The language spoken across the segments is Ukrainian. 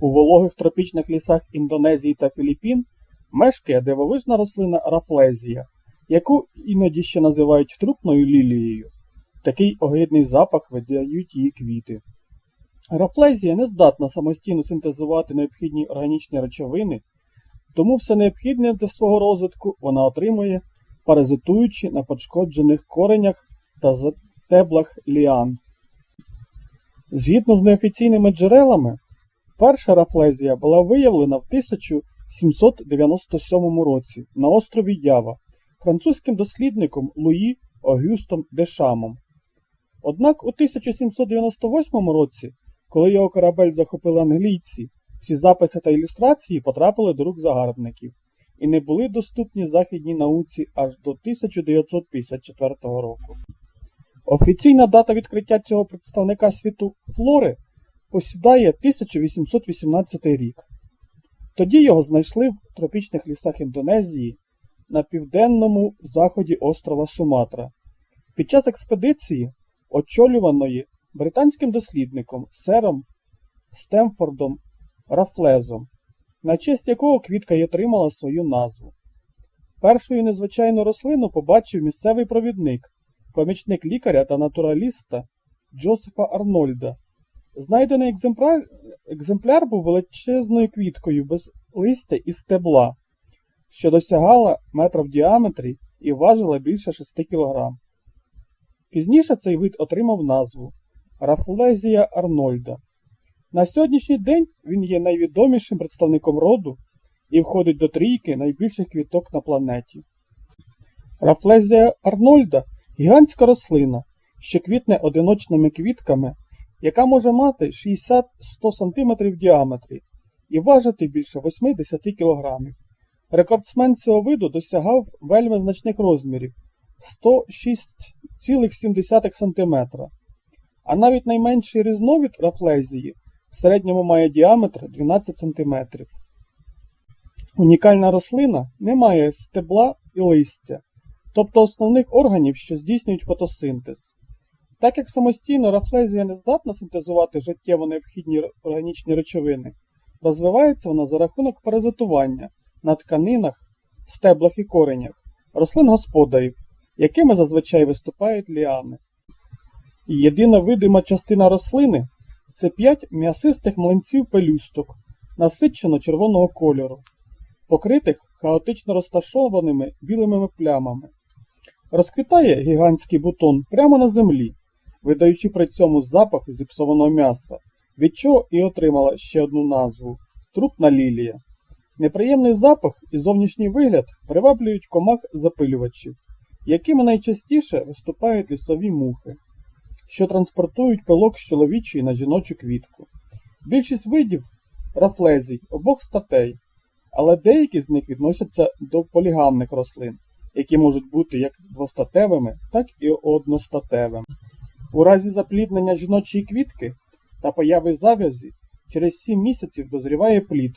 У вологих тропічних лісах Індонезії та Філіппін мешкає дивовижна рослина рафлезія, яку іноді ще називають трупною лілією. Такий огидний запах видають її квіти. Рафлезія не здатна самостійно синтезувати необхідні органічні речовини, тому все необхідне для свого розвитку вона отримує, паразитуючи на пошкоджених коренях та стеблах ліан. Згідно з неофіційними джерелами, перша рафлезія була виявлена в 1797 році на острові Ява французьким дослідником Луї Огюстом Дешамом. Однак у 1798 році, коли його корабель захопили англійці, всі записи та ілюстрації потрапили до рук загарбників і не були доступні західній науці аж до 1954 року. Офіційна дата відкриття цього представника світу флори посідає 1818 рік. Тоді його знайшли в тропічних лісах Індонезії на південному заході острова Суматра. Під час експедиції, очолюваної британським дослідником сером Стемфордом Рафлезом, на честь якого квітка й отримала свою назву. Першою незвичайну рослину побачив місцевий провідник, помічник лікаря та натураліста Джозефа Арнольда. Знайдений екземпляр, екземпляр був величезною квіткою без листя і стебла, що досягала метра в діаметрі і важила більше 6 кг. Пізніше цей вид отримав назву Рафлезія Арнольда. На сьогоднішній день він є найвідомішим представником роду і входить до трійки найбільших квіток на планеті. Рафлезія Арнольда гігантська рослина, що квітне одиночними квітками, яка може мати 60-100 см в діаметрі і важити більше 80 кг. Рекордсмен цього виду досягав вельми значних розмірів 106,7 см, а навіть найменший різновид рафлезії в середньому має діаметр 12 см. Унікальна рослина не має стебла і листя, тобто основних органів, що здійснюють фотосинтез. Так як самостійно рафлезія не здатна синтезувати життєво необхідні органічні речовини, розвивається вона за рахунок паразитування на тканинах, стеблах і коренях, рослин господарів, якими зазвичай виступають ліани. Єдина видима частина рослини це 5 м'ясистих млинців пелюсток, насичено червоного кольору, покритих хаотично розташованими білими плямами. Розквітає гігантський бутон прямо на землі, видаючи при цьому запах зіпсованого м'яса, від чого і отримала ще одну назву трупна лілія. Неприємний запах і зовнішній вигляд приваблюють комах запилювачів, якими найчастіше виступають лісові мухи, що транспортують пилок з чоловічої на жіночу квітку. Більшість видів рафлезій обох статей, але деякі з них відносяться до полігамних рослин, які можуть бути як двостатевими, так і одностатевими. У разі запліднення жіночої квітки та появи зав'язі через 7 місяців дозріває плід,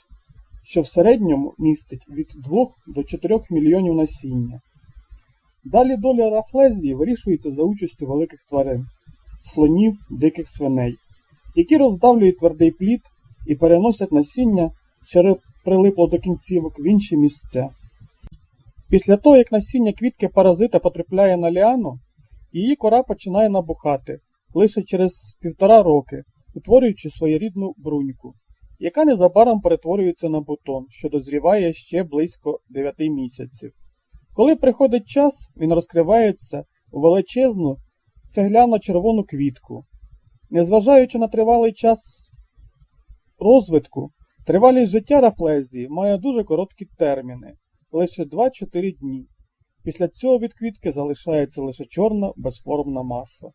що в середньому містить від 2 до 4 мільйонів насіння. Далі доля рафлезії вирішується за участю великих тварин, слонів, диких свиней, які роздавлюють твердий плід і переносять насіння, що прилипло до кінцівок в інші місця. Після того, як насіння квітки паразита потрапляє на ліану, її кора починає набухати лише через півтора роки, утворюючи своєрідну бруньку, яка незабаром перетворюється на бутон, що дозріває ще близько 9 місяців. Коли приходить час, він розкривається у величезну цегляно-червону квітку. Незважаючи на тривалий час розвитку, тривалість життя рафлезії має дуже короткі терміни лише 2-4 дні. Після цього від квітки залишається лише чорна безформна маса.